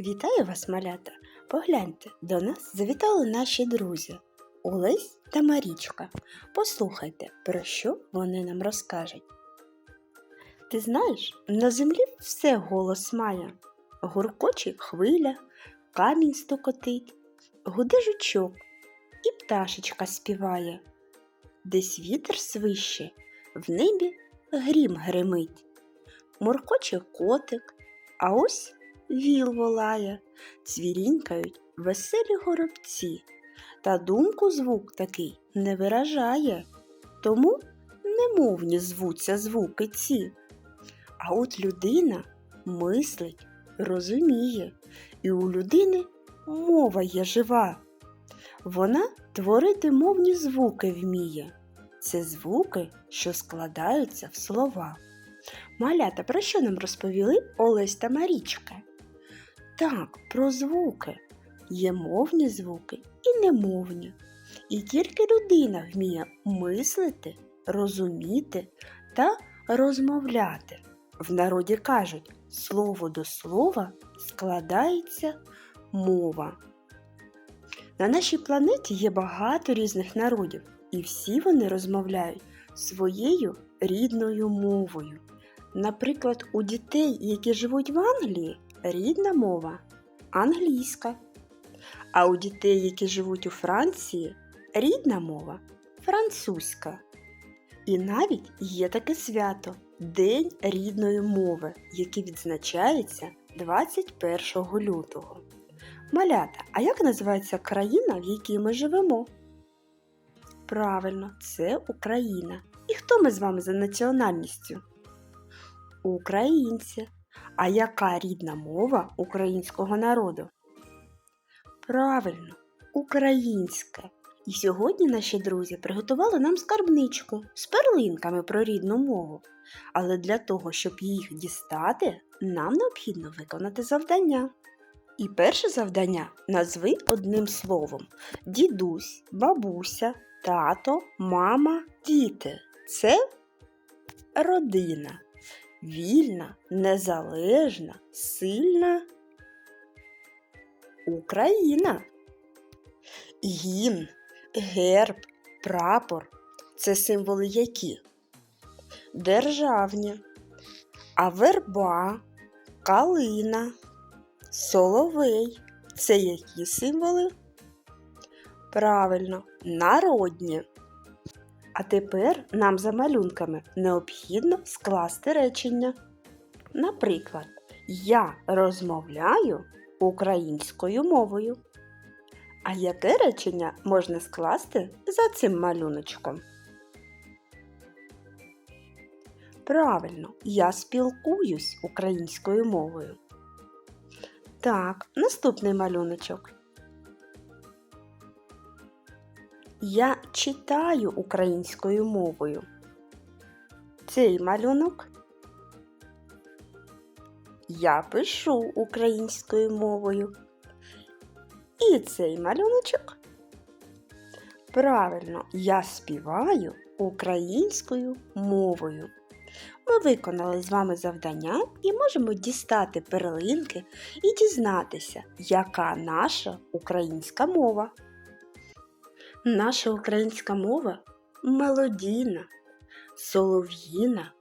Вітаю вас, малята! Погляньте, до нас завітали наші друзі Олесь та Марічка. Послухайте, про що вони нам розкажуть. Ти знаєш, на землі все голос має. Гуркоче хвиля, камінь стукотить, гуде жучок і пташечка співає. Десь вітер свище, в небі грім гримить. Моркоче котик, а ось віл волає, цвірінькають веселі горобці, та думку звук такий не виражає, тому немовні звуться звуки ці. А от людина мислить, розуміє, і у людини мова є жива. Вона творити мовні звуки вміє. Це звуки, що складаються в слова. Малята, про що нам розповіли Олесь та Марічка? Так, про звуки. Є мовні звуки і немовні. І тільки людина вміє мислити, розуміти та розмовляти. В народі кажуть, слово до слова складається мова. На нашій планеті є багато різних народів, і всі вони розмовляють своєю рідною мовою. Наприклад, у дітей, які живуть в Англії, рідна мова англійська. А у дітей, які живуть у Франції, рідна мова французька. І навіть є таке свято День рідної мови, який відзначається 21 лютого. Малята, а як називається країна, в якій ми живемо? Правильно, це Україна. І хто ми з вами за національністю? Українці. А яка рідна мова українського народу? Правильно, українська. І сьогодні наші друзі приготували нам скарбничку з перлинками про рідну мову. Але для того, щоб їх дістати, нам необхідно виконати завдання. І перше завдання назви одним словом: дідусь, бабуся, тато, мама, діти. Це родина. Вільна, незалежна, сильна Україна. Гімн, герб, прапор це символи які? Державні, а верба, калина, соловей це які символи? Правильно, народні. А тепер нам за малюнками необхідно скласти речення. Наприклад, я розмовляю українською мовою. А яке речення можна скласти за цим малюночком? Правильно, я спілкуюсь українською мовою. Так, наступний малюночок. Я читаю українською мовою. Цей малюнок. Я пишу українською мовою. І цей малюночок. Правильно, я співаю українською мовою. Ми виконали з вами завдання і можемо дістати перлинки і дізнатися, яка наша українська мова. Наша українська мова мелодійна, солов'їна,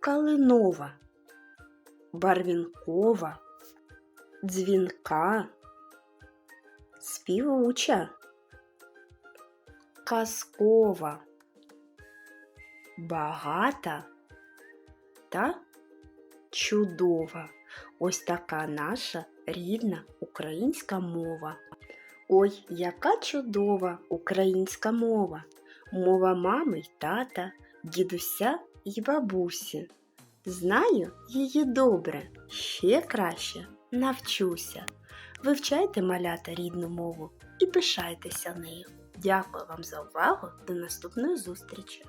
калинова, барвінкова, дзвінка, співуча, казкова, багата та чудова. Ось така наша рідна українська мова. Ой, яка чудова українська мова, мова мами й тата, дідуся й бабусі. Знаю її добре, ще краще навчуся. Вивчайте малята рідну мову і пишайтеся нею. Дякую вам за увагу. До наступної зустрічі!